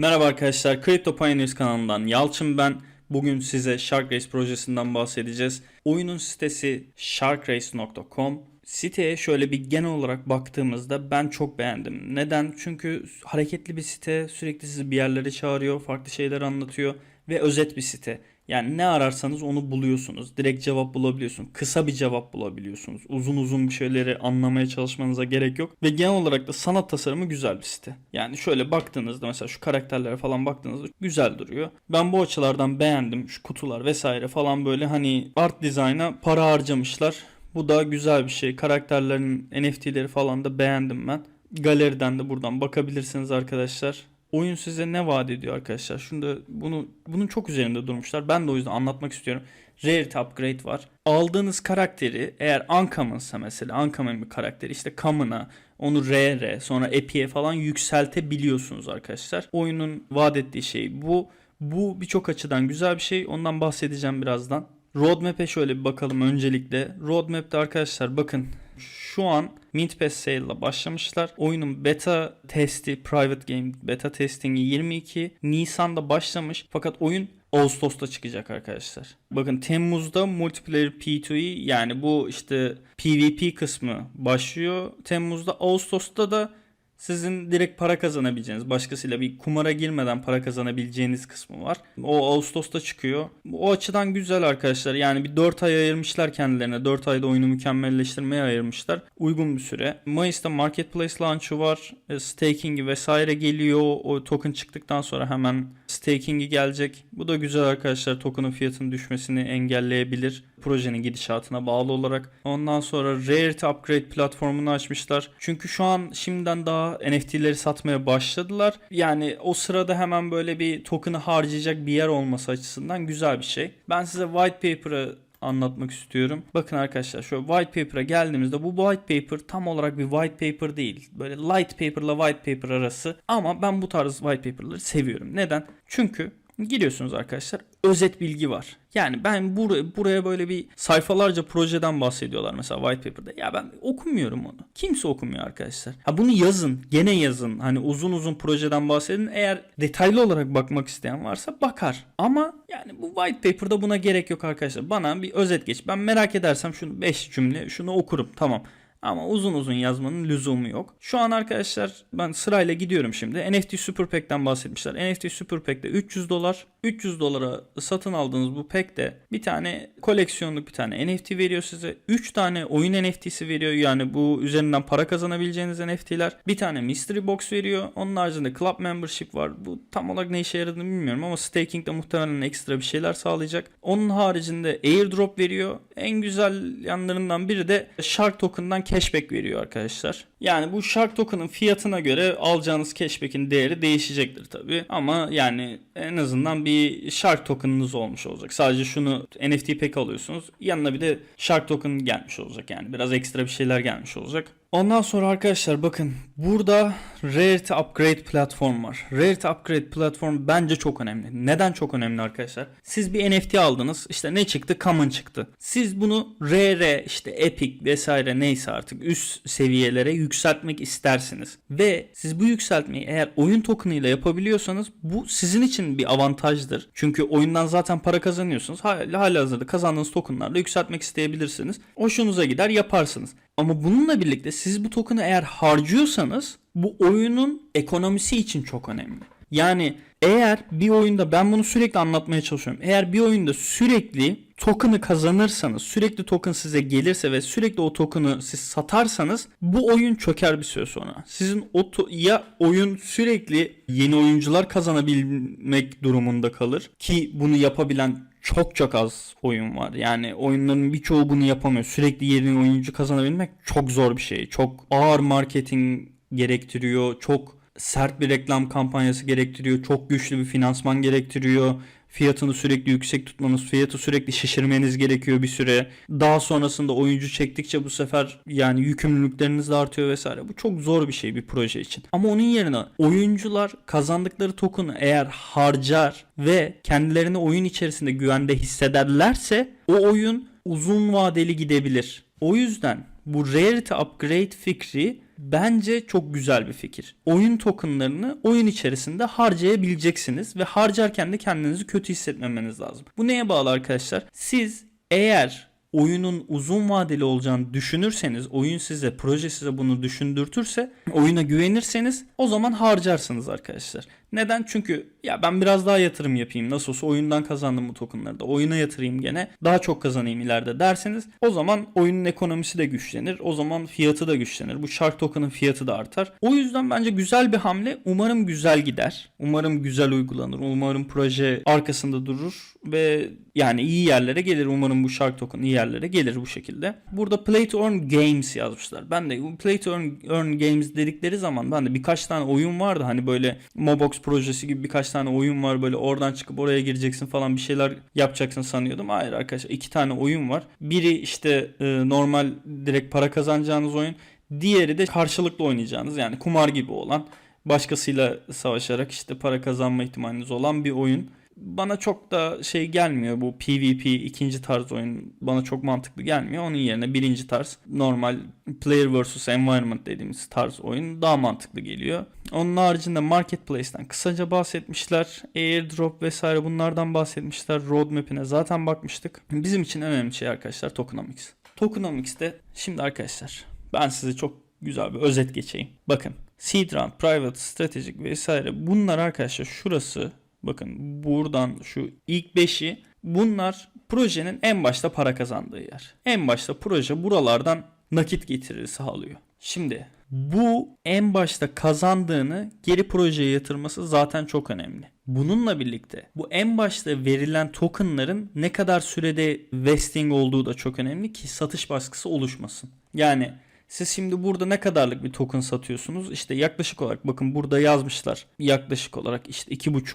Merhaba arkadaşlar, Crypto Pioneers kanalından Yalçın ben. Bugün size Shark Race projesinden bahsedeceğiz. Oyunun sitesi sharkrace.com. Siteye şöyle bir genel olarak baktığımızda ben çok beğendim. Neden? Çünkü hareketli bir site, sürekli sizi bir yerlere çağırıyor, farklı şeyler anlatıyor ve özet bir site. Yani ne ararsanız onu buluyorsunuz. Direkt cevap bulabiliyorsunuz. Kısa bir cevap bulabiliyorsunuz. Uzun uzun bir şeyleri anlamaya çalışmanıza gerek yok. Ve genel olarak da sanat tasarımı güzel bir site. Yani şöyle baktığınızda mesela şu karakterlere falan baktığınızda güzel duruyor. Ben bu açılardan beğendim. Şu kutular vesaire falan böyle hani art design'a para harcamışlar. Bu da güzel bir şey. Karakterlerin NFT'leri falan da beğendim ben. Galeriden de buradan bakabilirsiniz arkadaşlar. Oyun size ne vaat ediyor arkadaşlar? Şunu da bunu bunun çok üzerinde durmuşlar. Ben de o yüzden anlatmak istiyorum. Rarity upgrade var. Aldığınız karakteri eğer uncommon'sa mesela uncommon bir karakteri işte common'a onu rare sonra epi'ye falan yükseltebiliyorsunuz arkadaşlar. Oyunun vaat ettiği şey bu. Bu birçok açıdan güzel bir şey. Ondan bahsedeceğim birazdan. Roadmap'e şöyle bir bakalım öncelikle. Roadmap'te arkadaşlar bakın şu an Mint Pass Sale ile başlamışlar. Oyunun beta testi, private game beta testingi 22 Nisan'da başlamış. Fakat oyun Ağustos'ta çıkacak arkadaşlar. Bakın Temmuz'da multiplayer P2E yani bu işte PvP kısmı başlıyor. Temmuz'da Ağustos'ta da sizin direkt para kazanabileceğiniz, başkasıyla bir kumara girmeden para kazanabileceğiniz kısmı var. O Ağustos'ta çıkıyor. O açıdan güzel arkadaşlar. Yani bir 4 ay ayırmışlar kendilerine. 4 ayda oyunu mükemmelleştirmeye ayırmışlar. Uygun bir süre. Mayıs'ta Marketplace launch'u var. E, Staking'i vesaire geliyor. O token çıktıktan sonra hemen staking'i gelecek. Bu da güzel arkadaşlar. Token'ın fiyatının düşmesini engelleyebilir. Projenin gidişatına bağlı olarak. Ondan sonra Rarity Upgrade platformunu açmışlar. Çünkü şu an şimdiden daha NFT'leri satmaya başladılar. Yani o sırada hemen böyle bir token'ı harcayacak bir yer olması açısından güzel bir şey. Ben size white paper'ı anlatmak istiyorum. Bakın arkadaşlar şu white paper'a geldiğimizde bu white paper tam olarak bir white paper değil. Böyle light paper ile white paper arası. Ama ben bu tarz white paper'ları seviyorum. Neden? Çünkü Giriyorsunuz arkadaşlar. Özet bilgi var. Yani ben buraya, buraya böyle bir sayfalarca projeden bahsediyorlar mesela white paper'da. Ya ben okumuyorum onu. Kimse okumuyor arkadaşlar. Ha bunu yazın. Gene yazın. Hani uzun uzun projeden bahsedin. Eğer detaylı olarak bakmak isteyen varsa bakar. Ama yani bu white paper'da buna gerek yok arkadaşlar. Bana bir özet geç. Ben merak edersem şunu 5 cümle şunu okurum. Tamam. Ama uzun uzun yazmanın lüzumu yok. Şu an arkadaşlar ben sırayla gidiyorum şimdi. NFT Super Pack'ten bahsetmişler. NFT Super Pack'te 300 dolar. 300 dolara satın aldığınız bu pack'te bir tane koleksiyonluk bir tane NFT veriyor size. 3 tane oyun NFT'si veriyor. Yani bu üzerinden para kazanabileceğiniz NFT'ler. Bir tane Mystery Box veriyor. Onun haricinde Club Membership var. Bu tam olarak ne işe yaradığını bilmiyorum ama Staking'de muhtemelen ekstra bir şeyler sağlayacak. Onun haricinde Airdrop veriyor. En güzel yanlarından biri de Shark Token'dan cashback veriyor arkadaşlar. Yani bu Shark Token'ın fiyatına göre alacağınız cashback'in değeri değişecektir tabi. Ama yani en azından bir Shark Token'ınız olmuş olacak. Sadece şunu NFT pack alıyorsunuz. Yanına bir de Shark Token gelmiş olacak yani. Biraz ekstra bir şeyler gelmiş olacak. Ondan sonra arkadaşlar bakın burada Rarity Upgrade platform var. Rarity Upgrade platform bence çok önemli. Neden çok önemli arkadaşlar? Siz bir NFT aldınız. İşte ne çıktı? Common çıktı. Siz bunu Rare işte Epic vesaire neyse artık üst seviyelere yükseltmek istersiniz. Ve siz bu yükseltmeyi eğer oyun tokenıyla yapabiliyorsanız bu sizin için bir avantajdır. Çünkü oyundan zaten para kazanıyorsunuz. Hala, hala hazırda kazandığınız tokenlarla yükseltmek isteyebilirsiniz. Hoşunuza gider yaparsınız. Ama bununla birlikte siz bu token'ı eğer harcıyorsanız bu oyunun ekonomisi için çok önemli. Yani eğer bir oyunda ben bunu sürekli anlatmaya çalışıyorum. Eğer bir oyunda sürekli token'ı kazanırsanız, sürekli token size gelirse ve sürekli o token'ı siz satarsanız bu oyun çöker bir süre sonra. Sizin o ya oyun sürekli yeni oyuncular kazanabilmek durumunda kalır ki bunu yapabilen çok çok az oyun var. Yani oyunların birçoğu bunu yapamıyor. Sürekli yeni oyuncu kazanabilmek çok zor bir şey. Çok ağır marketing gerektiriyor. Çok sert bir reklam kampanyası gerektiriyor. Çok güçlü bir finansman gerektiriyor. Fiyatını sürekli yüksek tutmanız, fiyatı sürekli şişirmeniz gerekiyor bir süre. Daha sonrasında oyuncu çektikçe bu sefer yani yükümlülükleriniz de artıyor vesaire. Bu çok zor bir şey bir proje için. Ama onun yerine oyuncular kazandıkları token'ı eğer harcar ve kendilerini oyun içerisinde güvende hissederlerse o oyun uzun vadeli gidebilir. O yüzden bu rarity upgrade fikri bence çok güzel bir fikir. Oyun tokenlarını oyun içerisinde harcayabileceksiniz ve harcarken de kendinizi kötü hissetmemeniz lazım. Bu neye bağlı arkadaşlar? Siz eğer oyunun uzun vadeli olacağını düşünürseniz, oyun size, proje size bunu düşündürtürse, oyuna güvenirseniz o zaman harcarsınız arkadaşlar. Neden? Çünkü ya ben biraz daha yatırım yapayım. Nasıl olsa oyundan kazandım bu tokenları da. Oyuna yatırayım gene. Daha çok kazanayım ileride derseniz o zaman oyunun ekonomisi de güçlenir. O zaman fiyatı da güçlenir. Bu Shark token'ın fiyatı da artar. O yüzden bence güzel bir hamle. Umarım güzel gider. Umarım güzel uygulanır. Umarım proje arkasında durur ve yani iyi yerlere gelir. Umarım bu Shark token iyi yerlere gelir bu şekilde. Burada Play to Earn Games yazmışlar. Ben de Play to Earn, Earn Games dedikleri zaman ben de birkaç tane oyun vardı. Hani böyle Mobox projesi gibi birkaç tane oyun var. Böyle oradan çıkıp oraya gireceksin falan bir şeyler yapacaksın sanıyordum. Hayır arkadaşlar iki tane oyun var. Biri işte e, normal direkt para kazanacağınız oyun. Diğeri de karşılıklı oynayacağınız yani kumar gibi olan başkasıyla savaşarak işte para kazanma ihtimaliniz olan bir oyun bana çok da şey gelmiyor bu PvP ikinci tarz oyun bana çok mantıklı gelmiyor. Onun yerine birinci tarz normal player vs environment dediğimiz tarz oyun daha mantıklı geliyor. Onun haricinde marketplace'ten kısaca bahsetmişler. Airdrop vesaire bunlardan bahsetmişler. Roadmap'ine zaten bakmıştık. Bizim için en önemli şey arkadaşlar tokenomics. Tokenomics'te şimdi arkadaşlar ben size çok güzel bir özet geçeyim. Bakın seed round, private, stratejik vesaire bunlar arkadaşlar şurası Bakın buradan şu ilk 5'i bunlar projenin en başta para kazandığı yer. En başta proje buralardan nakit getiriri sağlıyor. Şimdi bu en başta kazandığını geri projeye yatırması zaten çok önemli. Bununla birlikte bu en başta verilen tokenların ne kadar sürede vesting olduğu da çok önemli ki satış baskısı oluşmasın. Yani siz şimdi burada ne kadarlık bir token satıyorsunuz? İşte yaklaşık olarak bakın burada yazmışlar. Yaklaşık olarak işte 2,5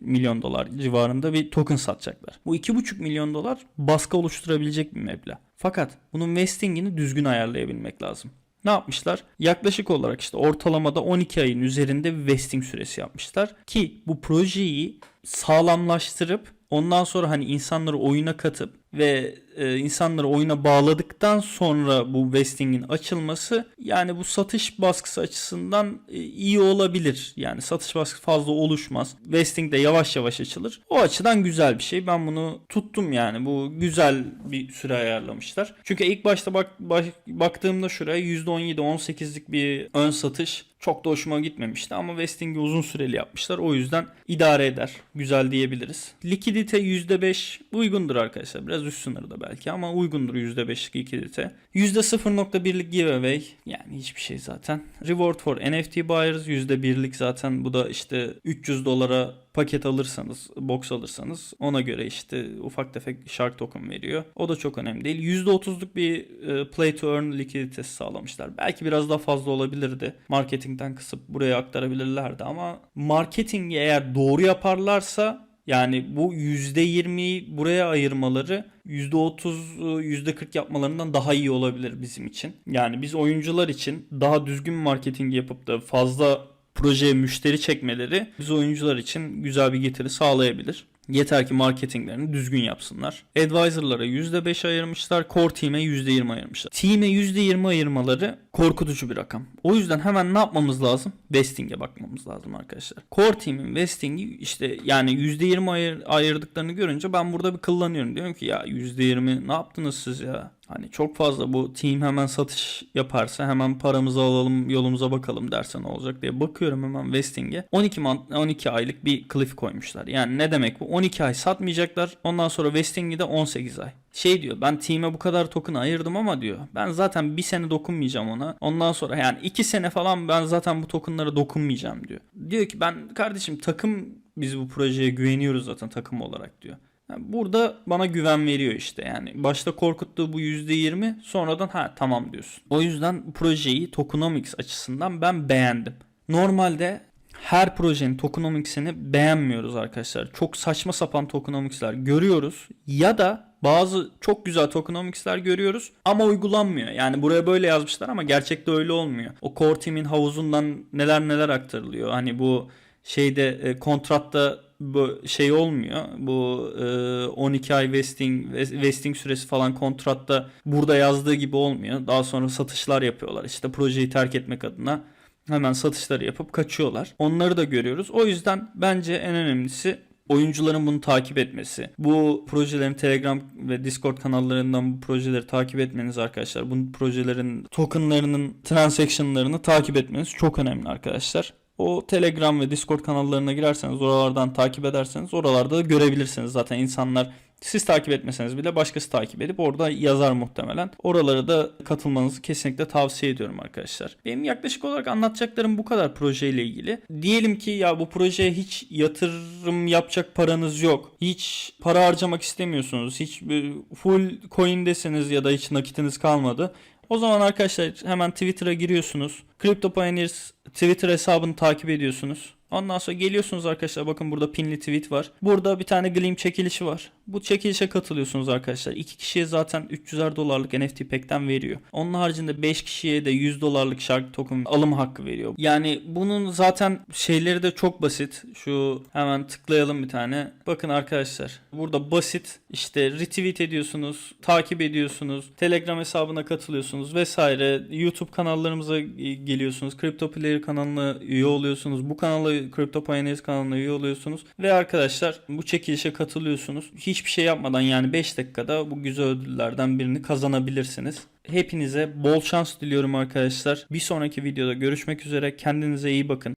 milyon dolar civarında bir token satacaklar. Bu 2,5 milyon dolar baskı oluşturabilecek bir meblağ. Fakat bunun vestingini düzgün ayarlayabilmek lazım. Ne yapmışlar? Yaklaşık olarak işte ortalamada 12 ayın üzerinde vesting süresi yapmışlar. Ki bu projeyi sağlamlaştırıp ondan sonra hani insanları oyuna katıp ve e, insanları oyuna bağladıktan sonra bu vesting'in açılması yani bu satış baskısı açısından e, iyi olabilir. Yani satış baskısı fazla oluşmaz. Vesting de yavaş yavaş açılır. O açıdan güzel bir şey. Ben bunu tuttum yani. Bu güzel bir süre ayarlamışlar. Çünkü ilk başta bak, bak baktığımda şuraya %17-18'lik bir ön satış çok da hoşuma gitmemişti ama vesting'i uzun süreli yapmışlar. O yüzden idare eder. Güzel diyebiliriz. Likidite %5 uygundur arkadaşlar. Biraz üst sınırda belki ama uygundur %5'lik likidite. %0.1'lik giveaway yani hiçbir şey zaten. Reward for NFT buyers %1'lik zaten bu da işte 300 dolara paket alırsanız, box alırsanız ona göre işte ufak tefek shark token veriyor. O da çok önemli değil. %30'luk bir e, play to earn likiditesi sağlamışlar. Belki biraz daha fazla olabilirdi. Marketingten kısıp buraya aktarabilirlerdi ama marketingi eğer doğru yaparlarsa yani bu %20'yi buraya ayırmaları %30, %40 yapmalarından daha iyi olabilir bizim için. Yani biz oyuncular için daha düzgün marketing yapıp da fazla projeye müşteri çekmeleri biz oyuncular için güzel bir getiri sağlayabilir. Yeter ki marketinglerini düzgün yapsınlar. Advisor'lara %5 ayırmışlar. Core Team'e %20 ayırmışlar. Team'e %20 ayırmaları korkutucu bir rakam. O yüzden hemen ne yapmamız lazım? Vesting'e bakmamız lazım arkadaşlar. Core Team'in vesting'i işte yani %20 ayır, ayırdıklarını görünce ben burada bir kıllanıyorum. Diyorum ki ya %20 ne yaptınız siz ya? Hani çok fazla bu team hemen satış yaparsa hemen paramızı alalım yolumuza bakalım derse ne olacak diye bakıyorum hemen vesting'e. 12 12 aylık bir cliff koymuşlar. Yani ne demek bu? 12 ay satmayacaklar. Ondan sonra vesting'i de 18 ay. Şey diyor ben team'e bu kadar token ayırdım ama diyor ben zaten bir sene dokunmayacağım ona. Ondan sonra yani 2 sene falan ben zaten bu tokenlara dokunmayacağım diyor. Diyor ki ben kardeşim takım biz bu projeye güveniyoruz zaten takım olarak diyor. Yani burada bana güven veriyor işte yani. Başta korkuttuğu bu %20 sonradan ha tamam diyorsun. O yüzden projeyi tokenomics açısından ben beğendim. Normalde her projenin tokenomics'ini beğenmiyoruz arkadaşlar. Çok saçma sapan tokenomics'ler görüyoruz ya da bazı çok güzel tokenomics'ler görüyoruz ama uygulanmıyor. Yani buraya böyle yazmışlar ama gerçekte öyle olmuyor. O core team'in havuzundan neler neler aktarılıyor. Hani bu şeyde e, kontratta bu şey olmuyor. Bu e, 12 ay vesting vesting süresi falan kontratta burada yazdığı gibi olmuyor. Daha sonra satışlar yapıyorlar. İşte projeyi terk etmek adına hemen satışları yapıp kaçıyorlar. Onları da görüyoruz. O yüzden bence en önemlisi oyuncuların bunu takip etmesi. Bu projelerin Telegram ve Discord kanallarından bu projeleri takip etmeniz arkadaşlar. Bu projelerin tokenlarının transactionlarını takip etmeniz çok önemli arkadaşlar. O Telegram ve Discord kanallarına girerseniz oralardan takip ederseniz oralarda da görebilirsiniz. Zaten insanlar siz takip etmeseniz bile başkası takip edip orada yazar muhtemelen. Oralara da katılmanızı kesinlikle tavsiye ediyorum arkadaşlar. Benim yaklaşık olarak anlatacaklarım bu kadar projeyle ilgili. Diyelim ki ya bu projeye hiç yatırım yapacak paranız yok. Hiç para harcamak istemiyorsunuz. Hiç e, full coin'desiniz ya da hiç nakitiniz kalmadı. O zaman arkadaşlar hemen Twitter'a giriyorsunuz. Crypto Pioneers Twitter hesabını takip ediyorsunuz. Ondan sonra geliyorsunuz arkadaşlar bakın burada pinli tweet var. Burada bir tane Gleam çekilişi var. Bu çekilişe katılıyorsunuz arkadaşlar. İki kişiye zaten 300'er dolarlık NFT pack'ten veriyor. Onun haricinde 5 kişiye de 100 dolarlık Shark token alım hakkı veriyor. Yani bunun zaten şeyleri de çok basit. Şu hemen tıklayalım bir tane. Bakın arkadaşlar burada basit işte retweet ediyorsunuz, takip ediyorsunuz, Telegram hesabına katılıyorsunuz vesaire. YouTube kanallarımıza geliyorsunuz. Crypto Player kanalına üye oluyorsunuz. Bu kanala Crypto Pioneers kanalına üye oluyorsunuz. Ve arkadaşlar bu çekilişe katılıyorsunuz. Hiçbir şey yapmadan yani 5 dakikada bu güzel ödüllerden birini kazanabilirsiniz. Hepinize bol şans diliyorum arkadaşlar. Bir sonraki videoda görüşmek üzere. Kendinize iyi bakın.